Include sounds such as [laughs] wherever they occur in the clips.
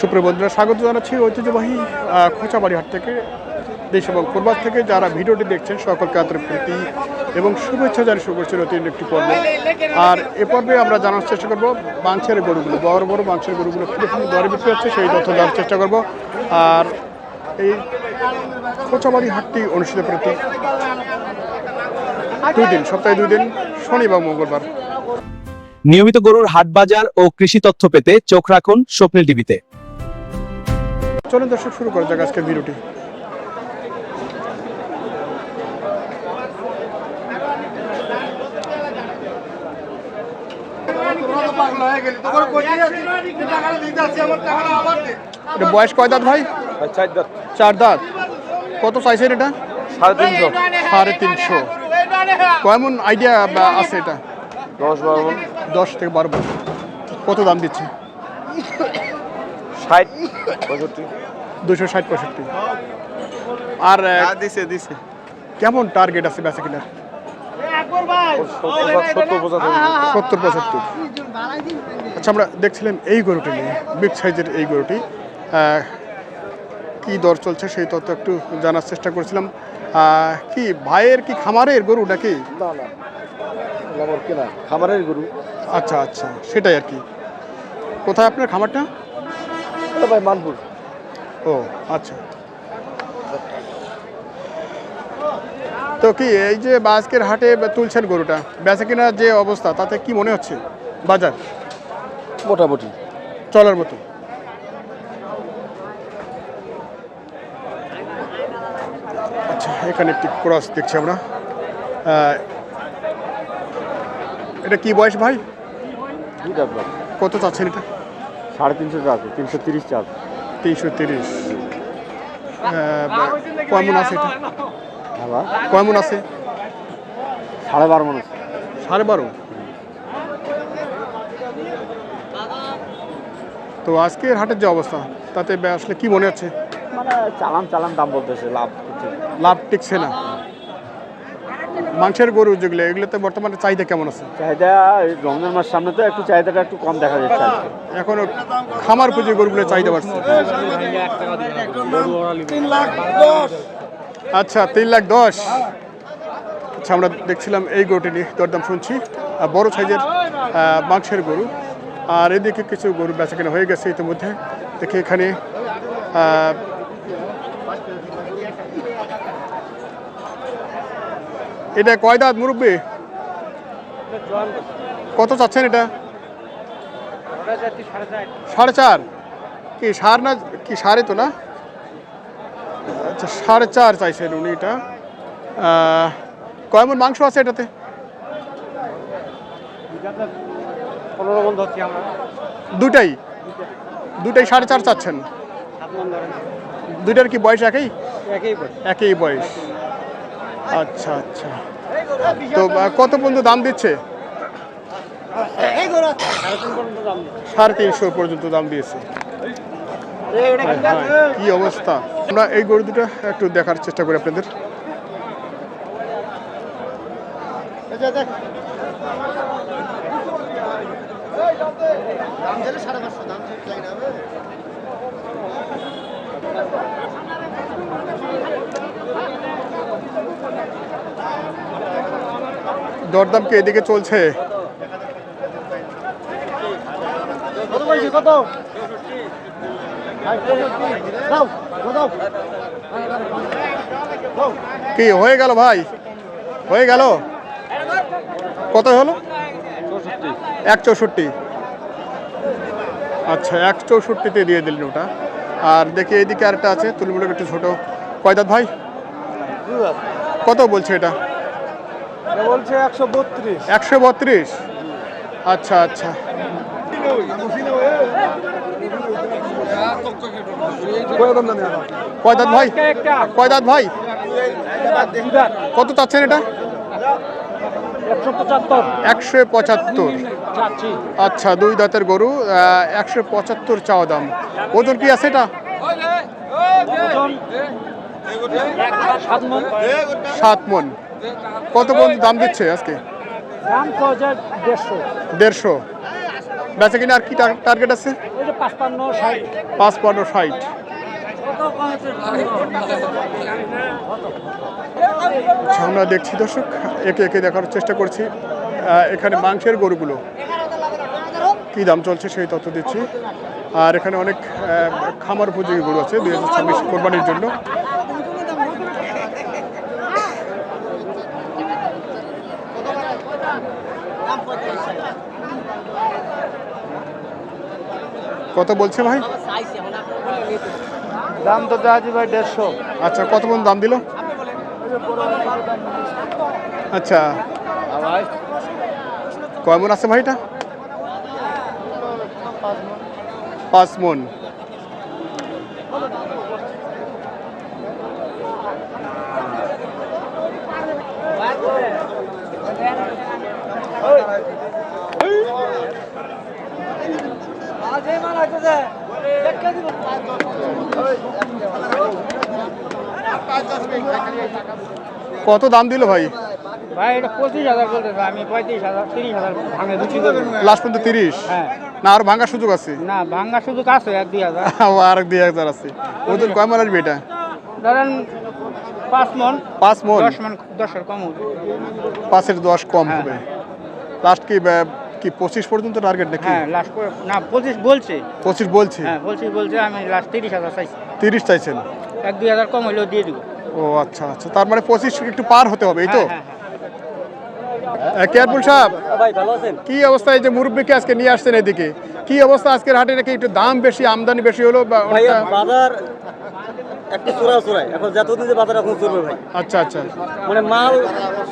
সুপ্রিয় বন্ধুরা, স্বাগত জানাচ্ছি ঐতিহ্যবাহী খোঁচাবাড়ি হাট থেকে, দেশ এবং পূর্বাস থেকে। যারা ভিডিওটি দেখছেন, সকলকে আন্তরিক প্রীতি এবং শুভেচ্ছা শুরু করছি নতুন একটি পর্ব। আর এ পর্বে আমরা জানার চেষ্টা করব মাংসের গরুগুলো, বড় বড় মাংসের গরুগুলো কীরকম দরে বিক্রি হচ্ছে, সেই তথ্য জানার চেষ্টা করব। আর এই খোঁচাবাড়ি হাটটি অনুষ্ঠিত প্রতি দুই দিন, সপ্তাহে দুই দিন, শনি বা মঙ্গলবার। নিয়মিত গরুর হাট বাজার ও কৃষি তথ্য পেতে চোখ রাখুন স্বপ্নের টিভিতে। চলুন দর্শক শুরু করা যাক আজকের ভিডিওটি। বয়স কয় দাঁত ভাই? চার দাঁত। কত চাইছেন এটা? সাড়ে তিনশো। সাড়ে তিনশো কেমন আইডিয়া আছে এটা? দশ বারো দশ থেকে বারো কত দাম দিচ্ছে? ষাট পঁয়ষট্টি। দুশো ষাট পঁয়ষট্টি। আর দিছে দিছে। কেমন টার্গেট আছে বেচা কিনার সত্তর পঁচাত্তর। আচ্ছা আমরা দেখছিলাম এই গরুটি নিয়ে বিগ সাইজের এই গরুটি। কি দর চলছে সেই তথ্য একটু জানার চেষ্টা করছিলাম। কি ভাইয়ের কি খামারের গরু নাকি? না না। আমার কেনা খামারের গরু। আচ্ছা আচ্ছা সেটাই আর কি। কোথায় আপনার খামারটা? ওটা ভাই মানপুর ও আচ্ছা। তো কি এই যে আজকের হাটে তুলছেন গরুটা বেচা কেনার যে অবস্থা তাতে কি মনে হচ্ছে? বাজার? মোটামুটি। চলার মতো। আচ্ছা এখানে একটি ক্রস দেখছি আমরা। এটা কি বয়স ভাই। কত চাচ্ছেন এটা? সাড়ে তিনশো চার্জ তিনশো তিরিশ চার্জ তিনশো তিরিশ। কেমন আছে এটা? হ্যাঁ কেমন আছে? সাড়ে বারো মানুষ সাড়ে বারো? তো আজকের হাটের যে অবস্থা তাতে আসলে কি মনে হচ্ছে? মানে চালান চালান দাম বলতেছে লাভ লাভ টিকছে না। মাংসের গরু যেগুলো এগুলোতে বর্তমানে চাহিদা কেমন আছে? চাহিদা রমজান মাস সামনে তো একটু চাহিদাটা একটু কম দেখা যাচ্ছে। এখনও খামার পুঁজি গরুগুলো চাহিদা বাড়ছে? আচ্ছা তিন লাখ দশ। আচ্ছা আমরা দেখছিলাম এই গরুটি নিয়ে দরদাম শুনছি। আর বড় সাইজের মাংসের গরু। আর এদিকে কিছু গরু বেচা কেনা হয়ে গেছে ইতিমধ্যে। দেখি এখানে এটা কয় দাঁত মুরব্বী? কত চাচ্ছেন এটা? সাড়ে চার। কি সার না কি সারে তো না? আচ্ছা সাড়ে চার চাইছেন উনি এটা। কয় মাংস আছে এটাতে? দুটাই দুটাই সাড়ে চার চাচ্ছেন। দুইটার কি বয়স একই? একই বয়স। আচ্ছা আচ্ছা। তো কত পর্যন্ত দাম দিচ্ছে? সাড়ে তিনশো পর্যন্ত দাম দিয়েছে। কি অবস্থা? আমরা এই গরু দুটো একটু দেখার চেষ্টা করি আপনাদের। দরদাম কি এদিকে চলছে। কত কি হয়ে গেল ভাই? হয়ে গেল? কত হলো? এক চৌষট্টি। আচ্ছা এক চৌষট্টিতে দিয়ে দিলেন ওটা। আর দেখি এদিকে আরেকটা আছে তুলমূলক একটু ছোট। কয়দাত ভাই? কত বলছে এটা? বলছে একশো বত্রিশ। একশো বত্রিশ? আচ্ছা আচ্ছা। কয়দাত ভাই? কয়দাত ভাই? কত চাচ্ছেন এটা? একশো পঁচাত্তর। আচ্ছা দুই দাঁতের গরু একশো পঁচাত্তর চাওয়া দাম। ওজন কি আছে এটা? মন সাত মন কত পর্যন্ত দাম দিচ্ছে আজকে? দাম তো হচ্ছে দেড়শো। বেচা কিনা আর কি টার্গেট আছে? পাঁচপান্ন ষাট। আমরা দেখছি দর্শক একে একে দেখার চেষ্টা করছি। এখানে মাংসের গরুগুলো। কি দাম চলছে সেই তথ্য দিচ্ছি। আর এখানে অনেক খামার উপযোগী গরু আছে দুই হাজার ছাব্বিশ কোরবানির জন্য। কত বলছে ভাই? দাম তো আছে ভাই দেড়শো। আচ্ছা কত মন দাম দিল? আচ্ছা। কয় মন আছে ভাইটা? পাঁচ মন। কত দাম দিল ভাই? ভাই এটা পঁচিশ হাজার বলতেছে আমি পঁয়ত্রিশ হাজার তিরিশ হাজার ভাঙে লাস্ট পর্যন্ত তিরিশ? হ্যাঁ। না আর ভাঙার সুযোগ আছে? না শুধু আছে এক দুই হাজার। [laughs] আর দুই হাজার আছে। ওজন কয় আসবে এটা? ধরেন পাঁচ মন। পাঁচ মন? দশ মন দশের কম হবে। পাঁচের দশ কম হ্যাঁ। হবে। লাস্ট কি কি পঁচিশ পর্যন্ত টার্গেট নাকি? হ্যাঁ লাস্ট না পঁচিশ বলছে। পঁচিশ বলছি? হ্যাঁ বলছি বলছে আমি লাস্ট তিরিশ হাজার চাইছি। তিরিশ চাইছেন। এক দুই হাজার কম হইলেও দিয়ে দিব। ও আচ্ছা আচ্ছা। তার মানে পঁচিশ একটু পার হতে হবে এই তো? হ্যাঁ, হ্যাঁ, কেয়ারফুল সাহেব? কি অবস্থা এই যে মুরব্বীকে আজকে নিয়ে আসছেন এদিকে? কি অবস্থা আজকের হাটে? নাকি একটু দাম বেশি আমদানি বেশি হলো বাজার একটু চোরা চোরাই। এখন যতদিন যে বাজার এখন চলবে ভাই। আচ্ছা আচ্ছা। মানে মাল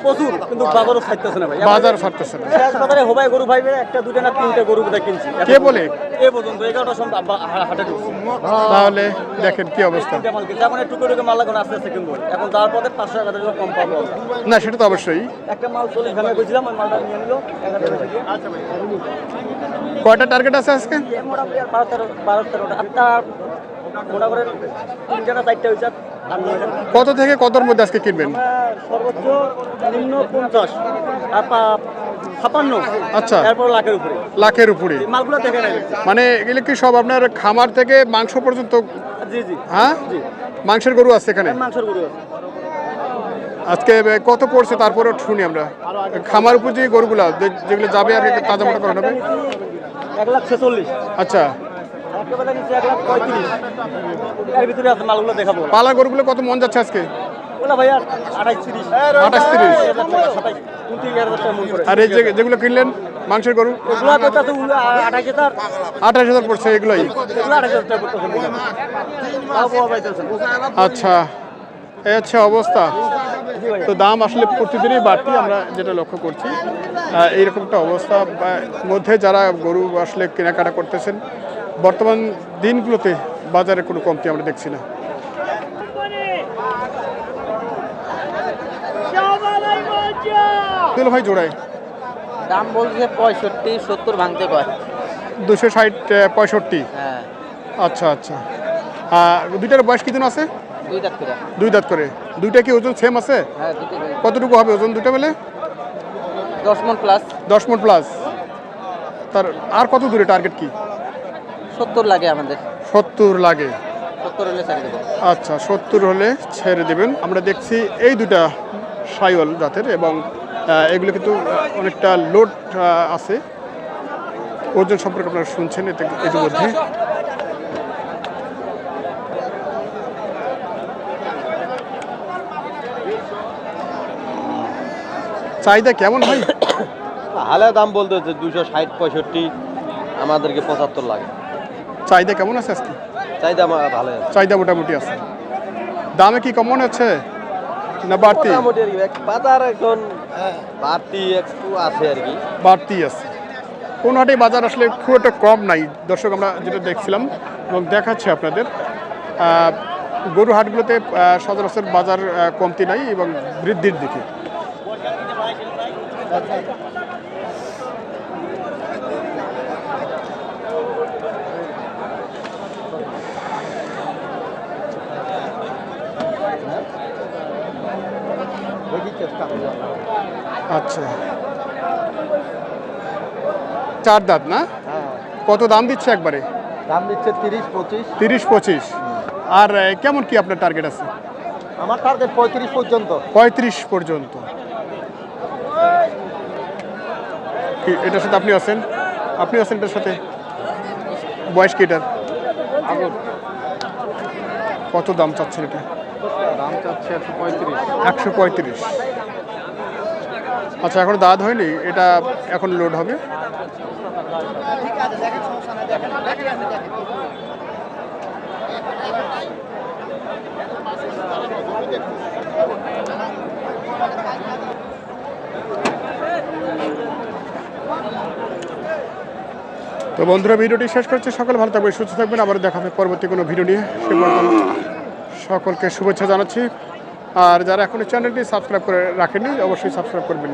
প্রচুর কিন্তু বাজারও ছাড়তেছে না ভাই। বাজার ছাড়তেছে না। বাজারে হবাই গরু ভাই একটা দুটো না তিনটা গরু কিনছি। কে বলে? এ পর্যন্ত এগারোটার সময় আব্বা হাটে ঢুকছি। তাহলে দেখেন কি অবস্থা। এখন টুকে টুকে মাল এখন আস্তে আস্তে কিনবো এখন যাওয়ার পথে পাঁচশো টাকা থেকে কম পাবো না সেটা তো অবশ্যই। একটা মাল চল্লিশ ভাঙা গেছিলাম ওই মালটা নিয়ে নিল এগারো কয়টা টার্গেট আছে আজকে? বারো তেরো বারো তেরোটা আটটা মোটামুটি তিনটা না চারটা হয়েছে কত থেকে কতর মধ্যে আজকে কিনবেন? সর্বোচ্চ নিম্ন পঞ্চাশ। আর ছাপান্ন। আচ্ছা। তারপর লাখের উপরে। লাখের উপরে। মালগুলো দেখে নেবে মানে এগুলো কি সব আপনার খামার থেকে মাংস পর্যন্ত? জি জি। হ্যাঁ? জি। মাংসের গরু আছে এখানে? মাংসের গরু আছে। আজকে কত পড়ছে? তারপরে শুনি আমরা। খামার উপযোগী গরুগুলা যেগুলো যাবে আর তাজা মোটা করানো হবে এক লাখ ছেচল্লিশ। আচ্ছা। পালা গরুগুলো কত মন যাচ্ছে আজকে? আঠাশ তিরিশ। মন করে। আর এই যেগুলো কিনলেন মাংসের গরু? আঠাশ হাজার। পড়ছে এগুলোই। আচ্ছা এই হচ্ছে অবস্থা। তো দাম আসলে প্রতিদিনই বাড়তি আমরা যেটা লক্ষ্য করছি। এইরকম একটা অবস্থা মধ্যে যারা গরু আসলে কেনাকাটা করতেছেন বর্তমান দিনগুলোতে বাজারে কোনো কমতি আমরা দেখছি না। দিল ভাই জোড়ায়। দাম বলছে পঁয়ষট্টি সত্তর ভাঙতে কয়। দুশো ষাট পঁয়ষট্টি? হ্যাঁ। আচ্ছা আচ্ছা। দুইটার বয়স দিন আছে? দুই দাঁত করে। দুইটা কি ওজন সেম আছে? হ্যাঁ। কতটুকু হবে ওজন দুটো মিলে দশ মন প্লাস দশ মন প্লাস তার আর কত দূরে টার্গেট কি? সত্তর লাগে আমাদের। সত্তর লাগে। আচ্ছা সত্তর হলে ছেড়ে দেবেন। আমরা দেখছি এই দুটা সাইওয়াল জাতের এবং এগুলো কিন্তু অনেকটা লোড আছে। ওজন সম্পর্কে আপনারা শুনছেন এতে ইতিমধ্যে। চাহিদা কেমন ভাই? হালে দাম বলতে হচ্ছে দুশো ষাট পঁয়ষট্টি আমাদেরকে পঁচাত্তর লাগে। চাহিদা কেমন আছে আজকে? চাহিদা ভালো আছে। চাহিদা মোটামুটি আছে। দামে কি কমন আছে না বাড়তি? মোটামুটি আর কি। বাজার এখন বাড়তি একটু আছে আর কি। বাড়তি আছে। কোন হাটে বাজার আসলে খুব একটা কম নাই। দর্শক আমরা যেটা দেখছিলাম এবং দেখাচ্ছি আপনাদের গরু হাটগুলোতে সচরাচর বাজার কমতি নাই এবং বৃদ্ধির দিকে। আচ্ছা। চার দাঁত না? কত দাম দিচ্ছে একবারে? দাম দিচ্ছে তিরিশ পঁচিশ। তিরিশ পঁচিশ। আর কেমন কি আপনার টার্গেট আছে? আমার টার্গেট পঁয়ত্রিশ পর্যন্ত। পঁয়ত্রিশ পর্যন্ত। কি এটার সাথে আপনি আছেন? আপনি আছেন এটার সাথে? বয়স কি এটার? কত দাম চাচ্ছেন এটা? একশো পঁয়ত্রিশ। আচ্ছা এখন দাঁত হয়নি? এটা এখন লোড হবে? তো বন্ধুরা, ভিডিওটি শেষ করছে। সকল ভালো থাকবে সুস্থ থাকবেন। আবার দেখা হবে পরবর্তী কোনো ভিডিও নিয়ে। সকলকে শুভেচ্ছা জানাচ্ছি। আর যারা এখনই চ্যানেলটি সাবস্ক্রাইব করে রাখেনি অবশ্যই সাবস্ক্রাইব করবেন।